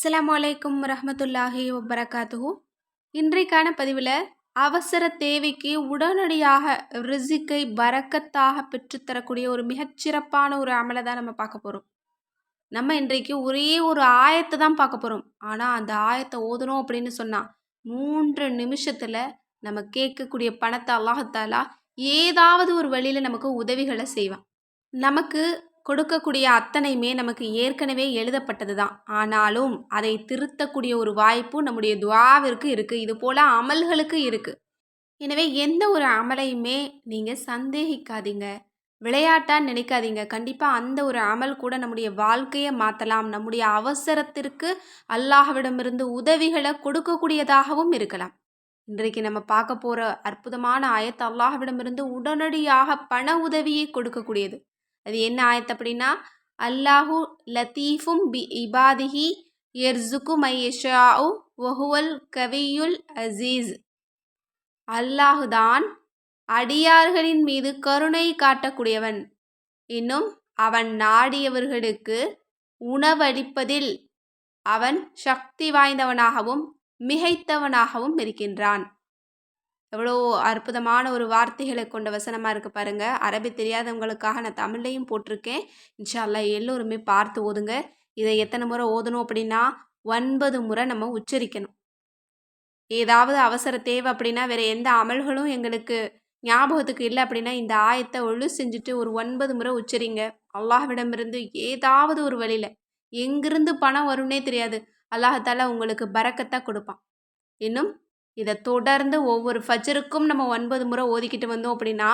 அஸ்லாம் அலைக்கும் ரஹமத்துல்லாஹி வபரகாத்துஹு. இன்றைக்கான பதிவில் அவசர தேவைக்கு உடனடியாக ரிசிக்கை பறக்கத்தாக பெற்றுத்தரக்கூடிய ஒரு மிகச்சிறப்பான ஒரு அமலை தான் நம்ம பார்க்க போகிறோம் நம்ம இன்றைக்கு ஒரே ஒரு ஆயத்தை தான் பார்க்க போகிறோம் ஆனால் அந்த ஆயத்தை ஓதணும் அப்படின்னு சொன்னால் மூன்று நிமிஷத்தில் நம்ம கேட்கக்கூடிய பணத்தை அல்லாஹத்தாலா ஏதாவது ஒரு வழியில் நமக்கு உதவிகளை செய்வான். நமக்கு கொடுக்கக்கூடிய அத்தனையுமே நமக்கு ஏற்கனவே எழுதப்பட்டது தான் ஆனாலும் அதை திருத்தக்கூடிய ஒரு வாய்ப்பு நம்முடைய துவாவிற்கு இருக்குது இது போல் அமல்களுக்கு இருக்குது எனவே எந்த ஒரு அமலையுமே நீங்கள் சந்தேகிக்காதீங்க. விளையாட்டாக நினைக்காதீங்க. கண்டிப்பாக அந்த ஒரு அமல் கூட நம்முடைய வாழ்க்கையை மாற்றலாம் நம்முடைய அவசரத்திற்கு அல்லாஹ்விடமிருந்து உதவிகளை கொடுக்கக்கூடியதாகவும் இருக்கலாம். இன்றைக்கு நம்ம பார்க்க போகிற அற்புதமான ஆயத்து அல்லாஹ்விடமிருந்து உடனடியாக பண உதவியை கொடுக்கக்கூடியது. அது என்ன ஆயத்து அப்படின்னா அல்லாஹு லத்தீஃபும் பி இபாதிஹி எர்சுக்கு மையஷாவு ஒஹுவல் கவியுல் அசீஸ். அல்லாஹுதான் அடியார்களின் மீது கருணை காட்டக்கூடியவன். இன்னும் அவன் நாடியவர்களுக்கு உணவளிப்பதில் அவன் சக்தி வாய்ந்தவனாகவும் மிகைத்தவனாகவும் இருக்கின்றான். எவ்வளோ அற்புதமான ஒரு வார்த்தைகளை கொண்ட வசனமாக இருக்குது பாருங்கள் அரபி தெரியாதவங்களுக்காக நான் தமிழ்லையும் போட்டிருக்கேன். இன்ஷால்லா எல்லோருமே பார்த்து ஓதுங்க. இதை எத்தனை முறை ஓதணும் அப்படின்னா ஒன்பது முறை நம்ம உச்சரிக்கணும். ஏதாவது அவசர தேவை அப்படின்னா வேறு எந்த அமல்களும் எங்களுக்கு ஞாபகத்துக்கு இல்லை அப்படின்னா இந்த ஆயத்தை ஒழு செஞ்சுட்டு ஒரு ஒன்பது முறை உச்சரிங்க. அல்லாஹ்விடமிருந்து ஏதாவது ஒரு வழியில். எங்கிருந்து பணம் வரும்னே தெரியாது. அல்லாஹால உங்களுக்கு பறக்கத்தான் கொடுப்பான். இன்னும் இதை தொடர்ந்து ஒவ்வொரு ஃபஜருக்கும் நம்ம ஒன்பது முறை ஓதிக்கிட்டு வந்தோம் அப்படின்னா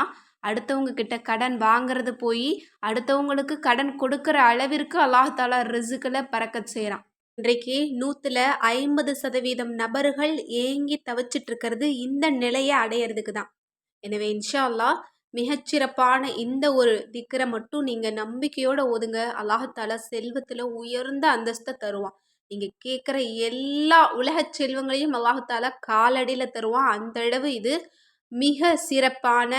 அடுத்தவங்க கிட்ட கடன் வாங்குறது போய் அடுத்தவங்களுக்கு கடன் கொடுக்குற அளவிற்கு அல்லாஹாலா ரிசுக்கில் பறக்க செய்கிறான் இன்றைக்கு நூற்றில் ஐம்பது சதவீதம் நபர்கள் ஏங்கி தவிச்சிட்டு இருக்கிறது இந்த நிலையை அடையிறதுக்கு தான். எனவே இன்ஷா அல்லா மிகச்சிறப்பான இந்த ஒரு திக்கரை மட்டும் நீங்கள் நம்பிக்கையோடு ஓதுங்க. அல்லாஹாலா செல்வத்தில் உயர்ந்த அந்தஸ்தை தருவான். நீங்கள் கேட்குற எல்லா உலக செல்வங்களையும் அல்லாஹால காலடியில் தருவான். அந்த அளவு இது மிக சிறப்பான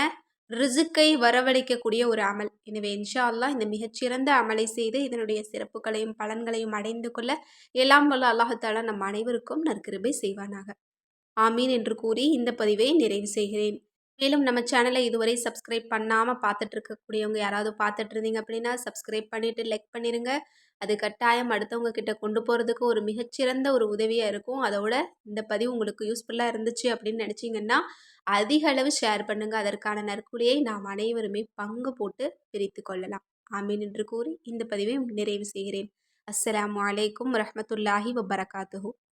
ரிசுக்கை வரவழைக்கக்கூடிய ஒரு அமல். எனவே இன்ஷா அல்லாஹ் இந்த மிகச்சிறந்த அமலை செய்து இதனுடைய சிறப்புகளையும் பலன்களையும் அடைந்து கொள்ள எல்லாம் வல்ல அல்லாஹாலா நம் அனைவருக்கும் நற்கிருபை செய்வானாக. ஆமீன் என்று கூறி இந்த பதிவை நிறைவு செய்கிறேன். மேலும் நம்ம சேனலை இதுவரை சப்ஸ்கிரைப் பண்ணாமல் பார்த்துட்டு இருக்கக்கூடியவங்க யாராவது பார்த்துட்டு இருந்தீங்க அப்படின்னா சப்ஸ்கிரைப் பண்ணிவிட்டு லைக் பண்ணிடுங்க அது கட்டாயம் அடுத்தவங்க கிட்ட கொண்டு போகிறதுக்கு ஒரு மிகச்சிறந்த ஒரு உதவியாக இருக்கும். அதோட இந்த பதிவு உங்களுக்கு யூஸ்ஃபுல்லாக இருந்துச்சு அப்படின்னு நினச்சிங்கன்னா அதிக அளவு ஷேர் பண்ணுங்கள் அதற்கான நற்கூலியை நாம் அனைவருமே பங்கு போட்டு பிரித்து கொள்ளலாம். ஆமீன் என்று கூறி இந்த பதிவை நிறைவு செய்கிறேன். அஸ்லாம் வலைக்கம் ரஹமத்துல்லாஹி வபரகாத்துஹூ.